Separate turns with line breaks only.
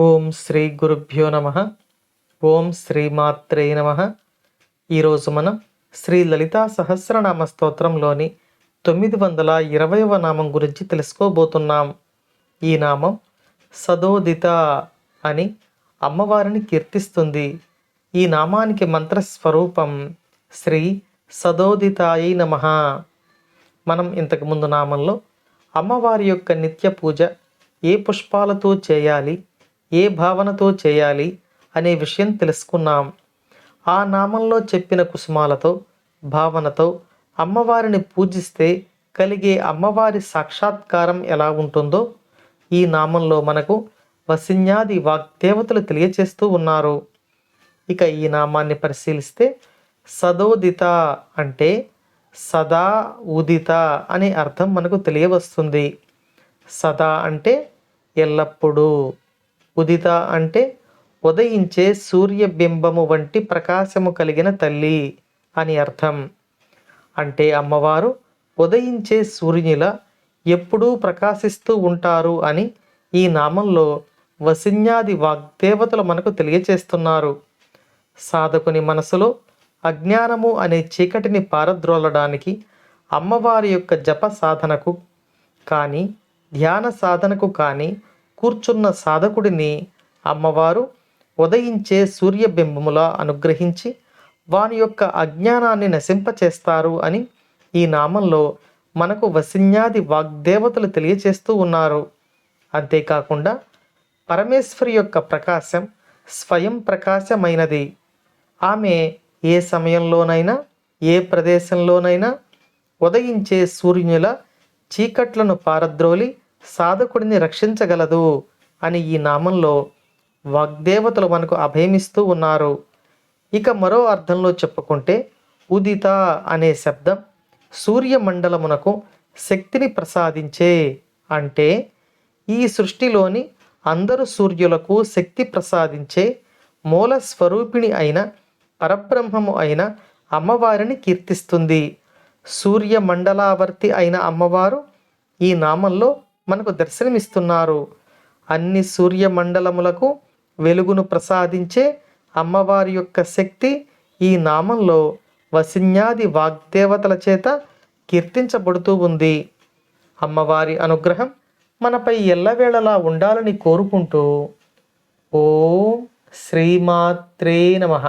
ఓం శ్రీ గురుభ్యో నమ. ఓం శ్రీమాత్రే నమ. ఈరోజు మనం శ్రీ లలితా సహస్రనామ స్తోత్రంలోని తొమ్మిది వందల ఇరవైవ నామం గురించి తెలుసుకోబోతున్నాం. ఈ నామం సదోదిత అని అమ్మవారిని కీర్తిస్తుంది. ఈ నామానికి మంత్రస్వరూపం శ్రీ సదోదితాయి నమ. మనం ఇంతకుముందు నామంలో అమ్మవారి యొక్క నిత్య పూజ ఏ పుష్పాలతో చేయాలి ఏ భావనతో చేయాలి అనే విషయం తెలుసుకున్నాం. ఆ నామంలో చెప్పిన కుసుమాలతో భావనతో అమ్మవారిని పూజిస్తే కలిగే అమ్మవారి సాక్షాత్కారం ఎలా ఉంటుందో ఈ నామంలో మనకు వసిన్యాది వాగ్దేవతలు తెలియచేస్తూ ఉన్నారు. ఇక ఈ నామాన్ని పరిశీలిస్తే సదోదిత అంటే సదా ఉదిత అనే అర్థం మనకు తెలియవస్తుంది. సదా అంటే ఎల్లప్పుడూ ఉదిత అంటే ఉదయించే సూర్యబింబము వంటి ప్రకాశము కలిగిన తల్లి అని అర్థం. అంటే అమ్మవారు ఉదయించే సూర్యునిలా ఎప్పుడూ ప్రకాశిస్తూ ఉంటారు అని ఈ నామంలో వసిన్యాది వాగ్దేవతలు మనకు తెలియచేస్తున్నారు. సాధకుని మనసులో అజ్ఞానము అనే చీకటిని పారద్రోలడానికి అమ్మవారి యొక్క జప సాధనకు కానీ ధ్యాన సాధనకు కానీ కూర్చున్న సాధకుడిని అమ్మవారు ఉదయించే సూర్యబింబములా అనుగ్రహించి వాని యొక్క అజ్ఞానాన్ని నశింపచేస్తారు అని ఈ నామంలో మనకు వసిన్యాది వాగ్దేవతలు తెలియచేస్తూ ఉన్నారు. అంతేకాకుండా పరమేశ్వరి యొక్క ప్రకాశం స్వయం ప్రకాశమైనది. ఆమె ఏ సమయంలోనైనా ఏ ప్రదేశంలోనైనా ఉదయించే సూర్యుల చీకట్లను పారద్రోలి సాధకుడిని రక్షించగలదు అని ఈ నామంలో వాగ్దేవతలు మనకు అభయమిస్తూ ఉన్నారు. ఇక మరో అర్థంలో చెప్పుకుంటే ఉదిత అనే శబ్దం సూర్యమండలమునకు శక్తిని ప్రసాదించే అంటే ఈ సృష్టిలోని అందరు సూర్యులకు శక్తి ప్రసాదించే మూల స్వరూపిణి అయిన పరబ్రహ్మము అయిన అమ్మవారిని కీర్తిస్తుంది. సూర్యమండలావర్తి అయిన అమ్మవారు ఈ నామంలో మనకు దర్శనమిస్తున్నారు. అన్ని సూర్యమండలములకు వెలుగును ప్రసాదించే అమ్మవారి యొక్క శక్తి ఈ నామంలో వసిన్యాది వాగ్దేవతల చేత కీర్తించబడుతూ ఉంది. అమ్మవారి అనుగ్రహం మనపై ఎల్లవేళలా ఉండాలని కోరుకుంటూ ఓ శ్రీమాత్రే నమః.